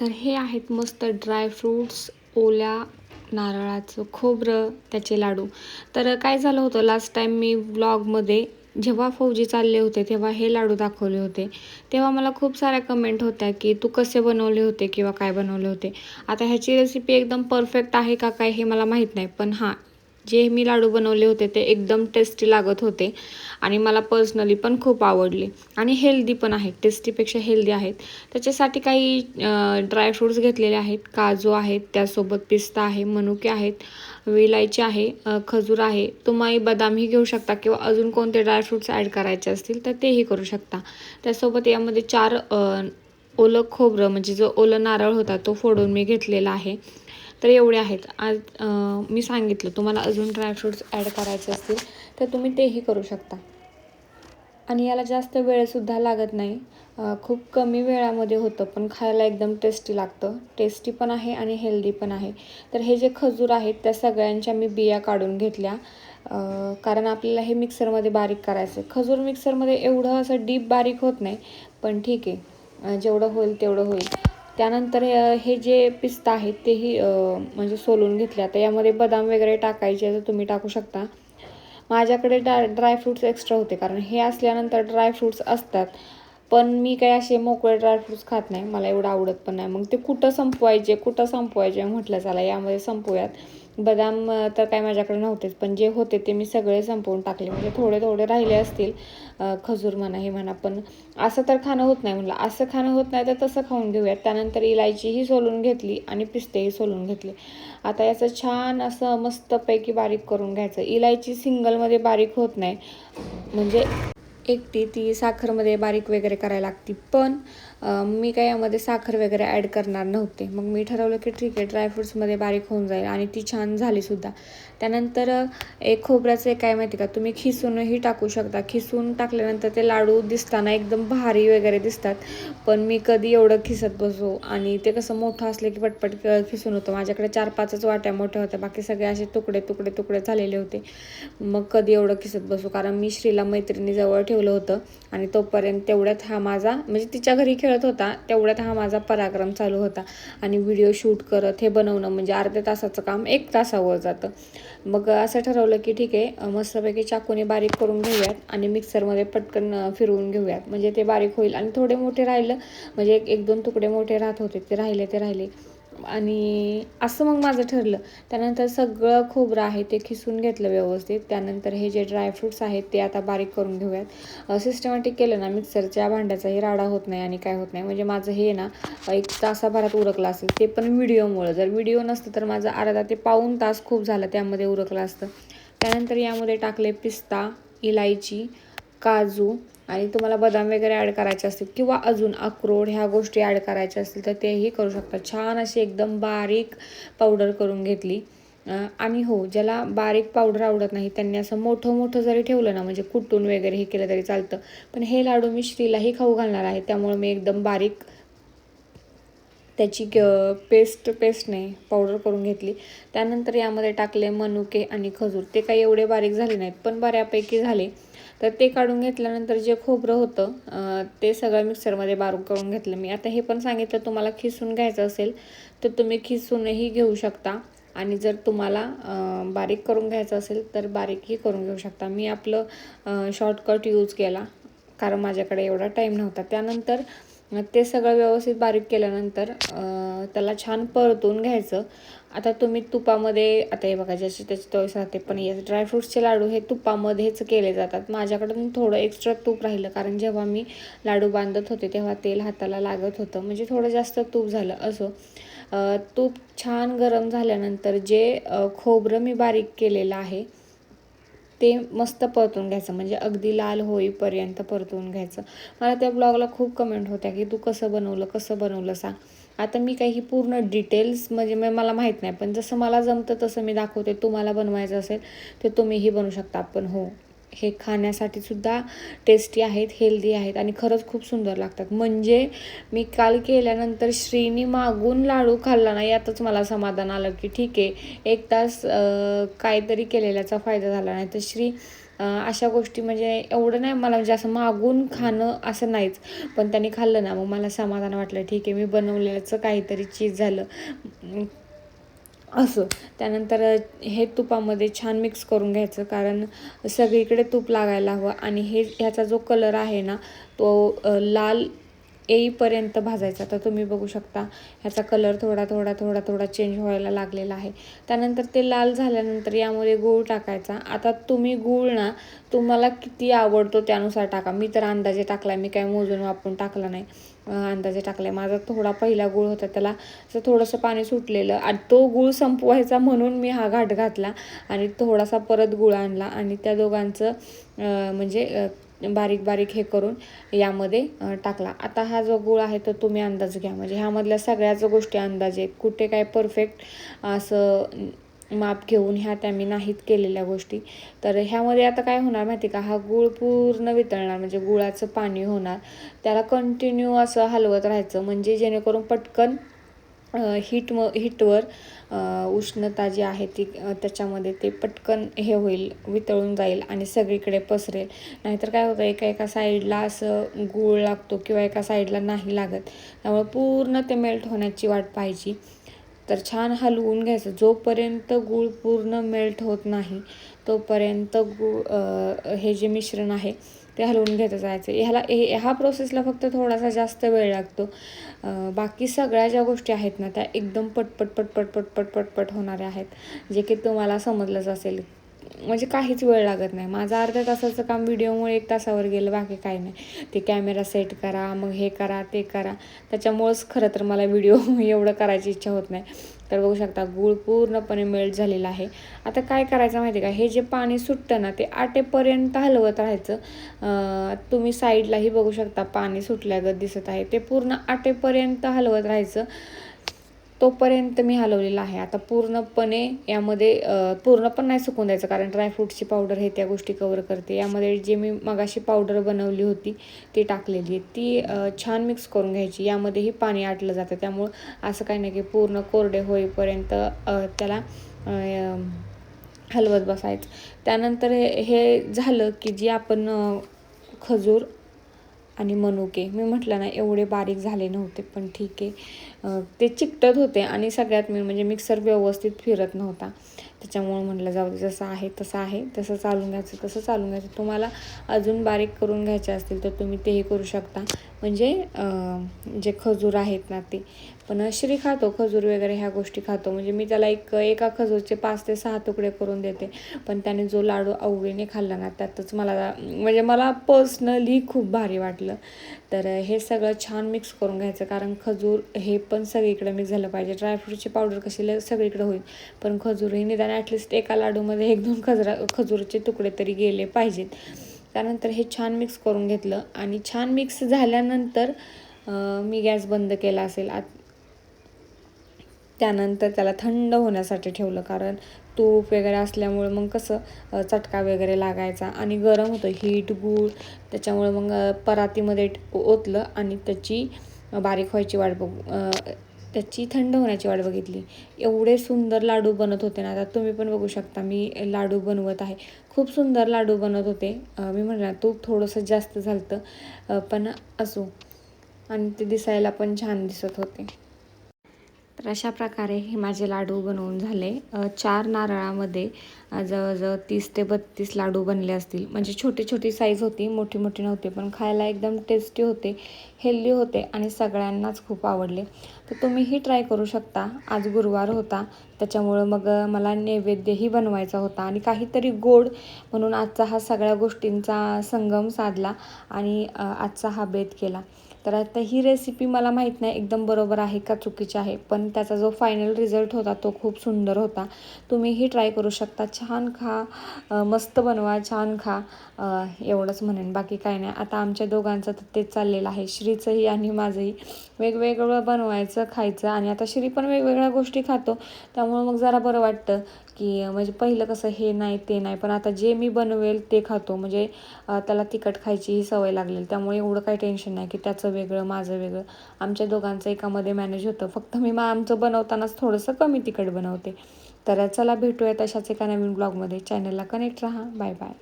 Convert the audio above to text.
तर हे आहेत मस्त ड्रायफ्रूट्स ओल्या नारळाचं खोबरं त्याचे लाडू. तर काय झालं होतं लास्ट टाईम मी व्लॉगमध्ये जेव्हा फौजी चालले होते तेव्हा हे लाडू दाखवले होते. तेव्हा मला खूप साऱ्या कमेंट होत्या की तू कसे बनवले होते किंवा काय बनवले होते. आता ह्याची रेसिपी एकदम परफेक्ट आहे का काय हे मला माहीत नाही पण हां जे मी लाडू बनवले होते ते एकदम टेस्टी लागत होते आणि मला पर्सनली पण खूप आवडले. आणि हेल्दी पण आहेत टेस्टीपेक्षा हेल्दी आहेत. त्याच्यासाठी काही ड्रायफ्रूट्स घेतलेले आहेत. काजू आहेत त्यासोबत पिस्ता आहे मनुके आहेत विलायची आहे खजूर आहे. तुम्ही बदामही घेऊ शकता किंवा अजून कोणते ड्रायफ्रूट्स ॲड करायचे असतील तर तेही करू शकता. त्यासोबत यामध्ये चार ओलं खोबरं म्हणजे जो ओलं नारळ होता तो फोडून मी घेतलेला आहे. तर एवढे आहेत. आज मी सांगितलं तुम्हाला अजून ड्रायफ्रूट्स ॲड करायचे असतील तर तुम्ही तेही करू शकता. आणि याला जास्त वेळसुद्धा लागत नाही. खूप कमी वेळामध्ये होतं पण खायला एकदम टेस्टी लागतं. टेस्टी पण आहे आणि हेल्दी पण आहे. तर हे जे खजूर आहेत त्या सगळ्यांच्या मी बिया काढून घेतल्या. कारण आपल्याला हे मिक्सरमध्ये बारीक करायचं आहे खजूर मिक्सरमध्ये एवढं असं डीप बारीक होत नाही पण ठीक आहे. जेवढं होईल तेवढं होईल. त्यानंतर हे जे पिस्ता आहेत तेही म्हणजे सोलून घेतले आता यामध्ये बदाम वगैरे टाकायचे तर तुम्ही टाकू शकता. माझ्याकडे ड्राय ड्रायफ्रूट्स एक्स्ट्रा होते कारण हे असल्यानंतर ड्रायफ्रूट्स असतात. पण मी काही असे मोकळे ड्रायफ्रूट्स खात नाही. मला एवढं आवडत पण नाही. मग ते कुठं संपवायचे कुठं संपवायचे म्हटलं चला यामध्ये संपवूयात बदाम तर काय माझ्याकडे नव्हतेच पण जे होते ते मी सगळे संपवून टाकले. म्हणजे थोडे थोडे राहिले असतील खजूर म्हणा हे म्हणा पण असं तर खाणं होत नाही म्हटलं. असं खाणं होत नाही तर तसं खाऊन घेऊयात. त्यानंतर इलायचीही सोलून घेतली आणि पिस्तेही सोलून घेतले. आता याचं छान असं मस्तपैकी बारीक करून घ्यायचं. इलायची सिंगलमध्ये बारीक होत नाही. म्हणजे एकटी ती साखरमध्ये बारीक वगैरे करायला लागती. पण मी काय यामध्ये साखर वगैरे ॲड करणार नव्हते. मग मी ठरवलं की ठीक आहे ड्रायफ्रूट्समध्ये बारीक होऊन जाईल आणि ती छान झालीसुद्धा त्यानंतर एक खोबऱ्याचं एक काय माहिती का तुम्ही खिसूनही टाकू शकता. खिसून टाकल्यानंतर ते लाडू दिसताना एकदम भारी वगैरे दिसतात. पण मी कधी एवढं खिसत बसू आणि ते कसं मोठं असलं की पटपट खिसून होतं. माझ्याकडे चार पाचच वाट्या मोठ्या होत्या. बाकी सगळे असे तुकडे तुकडे तुकडे झालेले होते. मग कधी एवढं खिसत बसू. कारण मी श्रीला मैत्रिणीजवळ ठेवलं होतं. आणि तोपर्यंत तेवढ्यात हा माझा म्हणजे तिच्या घरी खेळत होता तेवढ्यात हा माझा पराक्रम चालू होता. आणि व्हिडिओ शूट करत हे बनवणं म्हणजे अर्ध्या तासाचं काम एक तासावर जातं. मग असं ठरवलं की ठीक आहे मस्तपैकी चाकूने बारीक करून घेऊयात आणि मिक्सरमध्ये पटकन फिरवून घेऊयात. म्हणजे ते बारीक होईल. आणि थोडे मोठे राहिलं म्हणजे एक एक दोन तुकडे मोठे राहत होते. ते राहिले ते राहिले. आणि असं मग माझं ठरलं. त्यानंतर सगळं खोबरं आहे ते खिसून घेतलं व्यवस्थित. त्यानंतर हे जे ड्रायफ्रूट्स आहेत ते आता बारीक करून घेऊयात. सिस्टमॅटिक केलं ना मिक्सरच्या भांड्याचाही राडा होत नाही आणि काय होत नाही. म्हणजे माझं हे ना एक तासाभरात उरकलं असेल. ते पण व्हिडिओमुळं. जर व्हिडिओ नसतं तर माझं अर्धा ते पाऊन तास खूप झाला त्यामध्ये उरकलं असतं. त्यानंतर यामध्ये टाकले पिस्ता इलायची काजू आणि तुम्हाला बदाम वगैरे ॲड करायचे असतील किंवा अजून अक्रोड ह्या गोष्टी ॲड करायच्या असतील तर तेही करू शकता. छान अशी एकदम बारीक पावडर करून घेतली. आणि हो ज्याला बारीक पावडर आवडत नाही त्यांनी असं मोठं मोठं जरी ठेवलं ना म्हणजे कुटून वगैरे हे केलं तरी चालतं. पण हे लाडू मी श्रीलाही खाऊ घालणार आहे. त्यामुळे मी एकदम बारीक त्याची पेस्ट पेस्ट पावडर करून घेतली. त्यानंतर यामध्ये टाकले मनुके आणि खजूर. ते काही एवढे बारीक झाले नाहीत पण बऱ्यापैकी झाले. तर ते काढून घेतल्यानंतर जे खोबरं होतं ते सगळं मिक्सरमध्ये बारीक करून घेतलं मी. आता हे पण सांगितलं तुम्हाला खिसून घ्यायचं असेल तर तुम्ही खिसूनही घेऊ शकता. आणि जर तुम्हाला बारीक करून घ्यायचं असेल तर बारीकही करून घेऊ शकता. मी आपलं शॉर्टकट यूज केला कारण माझ्याकडे एवढा टाईम नव्हता. त्यानंतर ते सगळं व्यवस्थित बारीक केल्यानंतर त्याला छान परतून घ्यायचं. आता तुम्ही तुपामध्ये आता हे बघा ज्याची त्याची चॉईस राहते पण या ड्रायफ्रूट्सचे लाडू हे तुपामध्येच केले जातात. माझ्याकडून थोडं एक्स्ट्रा तूप राहिलं कारण जेव्हा मी लाडू बांधत होते तेव्हा तेल हाताला लागत होतं. म्हणजे थोडं जास्त तूप झालं असो. तूप छान गरम झाल्यानंतर जे खोबरं मी बारीक केलेलं आहे ते मस्त परतून घ्यायचं. म्हणजे अगदी लाल होईपर्यंत परतून घ्यायचं. मला त्या ब्लॉगला खूप कमेंट होत्या की तू कसं बनवलं कसं बनवलं सांग. आता मी काही पूर्ण डिटेल्स म्हणजे मग मला माहीत नाही. पण जसं मला जमतं तसं मी दाखवते. तुम्हाला बनवायचं असेल तर तुम्हीही बनवू शकता. पण हो. हे खाण्यासाठी सुद्धा टेस्टी आहेत हेल्दी आहेत आणि खरंच खूप सुंदर लागतात. म्हणजे मी काल केल्यानंतर श्रीनी मागून लाडू खाल्ला नाही यातच मला समाधान आलं की ठीक आहे एक तास काहीतरी केलेल्याचा फायदा झाला नाही. तर श्री अशा गोष्टी म्हणजे एवढं नाही मला म्हणजे असं मागून खाणं असं नाहीच. पण त्यांनी खाल्लं ना मग मला समाधान वाटलं ठीक आहे मी बनवलेलंच काहीतरी चीज झालं. असं. त्यानंतर हे तुपामध्ये छान मिक्स करून घ्यायचं. कारण सगळीकडे तूप लागायला हवं. आणि हे ह्याचा जो कलर आहे ना तो लाल येईपर्यंत भाजायचा. तर तुम्ही बघू शकता ह्याचा कलर थोडा थोडा थोडा थोडा चेंज व्हायला लागलेला आहे. त्यानंतर ते लाल झाल्यानंतर यामध्ये गूळ टाकायचा. आता तुम्ही गूळ ना तुम्हाला किती आवडतो त्यानुसार टाका. मी तर अंदाजे टाकला मी काय मोजून वापरून टाकला नाही. अंदाजे टाकला माझा थोडा पहिला गूळ होता त्याला असं थोडंसं पाणी सुटलेलं आणि तो गूळ संपवायचा म्हणून मी हा घाट घातला आणि थोडासा परत गूळ आणला आणि त्या दोघांचं म्हणजे बारीक बारीक हे करून यामध्ये टाकला. आता हा जो गूळ आहे तो तुम्ही अंदाज घ्या. म्हणजे ह्यामधल्या सगळ्याच गोष्टी अंदाजे कुठे काय परफेक्ट असं माप घेऊन ह्या त्या मी नाहीत केलेल्या गोष्टी. तर ह्यामध्ये आता काय होणार माहिती का? हा गूळ पूर्ण वितळणार म्हणजे गुळाचं पाणी होणार. त्याला कंटिन्यू असं हलवत राहायचं म्हणजे जेणेकरून पटकन हीट म हीटवर उष्णता जी आहे ती त्याच्यामध्ये ते पटकन हे होईल वितळून जाईल आणि सगळीकडे पसरेल. नाहीतर काय होतं एका एका साईडला असं गूळ लागतो किंवा एका साईडला नाही लागत. त्यामुळे पूर्ण ते मेल्ट होण्याची वाट पाहिजे तर छान हलवून घ्यायचं. जोपर्यंत गूळ पूर्ण मेल्ट होत नाही तोपर्यंत गूळ हे जे मिश्रण आहे ते हलवून घेत जायचं. ह्याला ह्या प्रोसेसला फक्त थोडासा जास्त वेळ लागतो. बाकी सगळ्या ज्या गोष्टी आहेत ना त्या एकदम पटपट पटपट पटपट पटपट होणाऱ्या आहेत जे की तुम्हाला समजलंच असेल. म्हणजे काहीच वेळ लागत नाही. माझं अर्ध्या तासाचं काम व्हिडिओमुळे एक तासावर गेलं बाकी काही नाही. ते कॅमेरा सेट करा मग हे करा ते करा. त्याच्यामुळंच खरं तर मला व्हिडिओ एवढं करायची इच्छा होत नाही. तर बघू शकता गूळ पूर्णपणे मेल्ट झालेला आहे. आता काय करायचं माहिती का? हे जे पाणी सुटतं ना ते आटेपर्यंत हलवत राहायचं. तुम्ही साईडलाही बघू शकता पाणी सुटल्यागत दिसत आहे. ते पूर्ण आटेपर्यंत हलवत राहायचं. तोपर्यंत मी हलवलेला आहे. आता पूर्णपणे यामध्ये पूर्ण पण नाही सुकून द्यायचं कारण ड्रायफ्रूटची पावडर हे त्या गोष्टी कवर करते. यामध्ये जे मी मगाशी पावडर बनवली होती ती टाकलेली आहे. ती छान मिक्स करून घ्यायची. यामध्येही पाणी आटलं जातं. त्यामुळं असं काही नाही की पूर्ण कोरडे होईपर्यंत त्याला हलवत बसायचं. त्यानंतर हे झालं की जी आपण खजूर आणि मनुके मी म्हटलं ना एवढे बारीक झाले नव्हते पण ठीक आहे. ते चिकटत होते आणि सगळ्यात मी म्हणजे मिक्सर व्यवस्थित फिरत नव्हता. त्याच्यामुळं म्हटलं जाऊ दे जसं आहे तसं आहे तसं चालून घ्यायचं तसं चालून घ्यायचं. तुम्हाला अजून बारीक करून घ्यायचे असतील तर तुम्ही तेही करू शकता. म्हणजे जे खजूर आहेत ना ते पण श्री खातो खजूर वगैरे ह्या गोष्टी खातो. म्हणजे मी त्याला एक एका खजूरचे पाच ते सहा तुकडे करून देते. पण त्याने जो लाडू आवडीने खाल्ला ना त्यातच मला म्हणजे मला पर्सनली खूप भारी वाटलं. तर हे सगळं छान मिक्स करून घ्यायचं. कारण खजूर हे पण सगळीकडे मिक्स झालं पाहिजे. ड्रायफ्रूटची पावडर कशी सगळीकडे होईल. पण खजूरही निदान ॲटलिस्ट एका लाडूमध्ये एक दोन खजरा खजूरचे तुकडे तरी गेले पाहिजेत. त्यानंतर हे छान मिक्स करून घेतलं. आणि छान मिक्स झाल्यानंतर मी गॅस बंद केला असेल. आत त्यानंतर त्याला थंड होण्यासाठी ठेवलं. कारण तूप वगैरे असल्यामुळं मग कसं चटका वगैरे लागायचा आणि गरम होतं. हीट गूळ त्याच्यामुळं मग परातीमध्ये ओतलं आणि त्याची बारीक व्हायची वाट बघ त्याची थंड होण्याची वाट बघितली. एवढे सुंदर लाडू बनत होते ना आता तुम्ही पण बघू शकता मी लाडू बनवत आहे. खूप सुंदर लाडू बनत होते. मी म्हटलं तूप थोडंसं जास्त झालं पण असो. आणि ते दिसायला पण छान दिसत होते. तर अशा प्रकारे हे माझे लाडू बनवून झाले. चार नारळामध्ये जवळजवळ तीस ते बत्तीस लाडू बनले असतील. म्हणजे छोटी छोटी साईज होती मोठी मोठी नव्हती पण खायला एकदम टेस्टी होते हेल्दी होते आणि सगळ्यांनाच खूप आवडले. तर तुम्हीही ट्राय करू शकता. आज गुरुवार होता. त्याच्यामुळं मग मला नैवेद्यही बनवायचा होता आणि काहीतरी गोड म्हणून आजचा हा सगळ्या गोष्टींचा संगम साधला आणि आजचा हा बेत केला. तर आता ही रेसिपी मला माहीत नाही एकदम बरोबर आहे का चुकीची आहे पण त्याचा जो फायनल रिझल्ट होता तो खूप सुंदर होता. तुम्हीही ट्राय करू शकता. छान खा मस्त बनवा छान खा. एवढंच म्हणेन बाकी काय नाही. आता आमच्या दोघांचं तर तेच चाललेलं आहे. श्रीचंही आणि माझंही वेगवेगळं बनवायचं खायचं आणि आता श्री पण वेगवेगळ्या गोष्टी खातो. त्यामुळं मग जरा बरं वाटतं की म्हणजे पहिलं कसं हे नाही ते नाही. पण आता जे मी बनवेल ते खातो. म्हणजे त्याला तिखट खायची ही सवय लागलेली. त्यामुळे एवढं काही टेन्शन नाही की त्याचं वेगळं माझं वेगळं. आमच्या दोघांचं एकामध्ये मॅनेज होतं. फक्त मी मा आमचं बनवतानाच थोडंसं कमी तिखट बनवते. तर चला भेटूया तशाच एका नवीन ब्लॉगमध्ये चॅनलला कनेक्ट राहा. Bye bye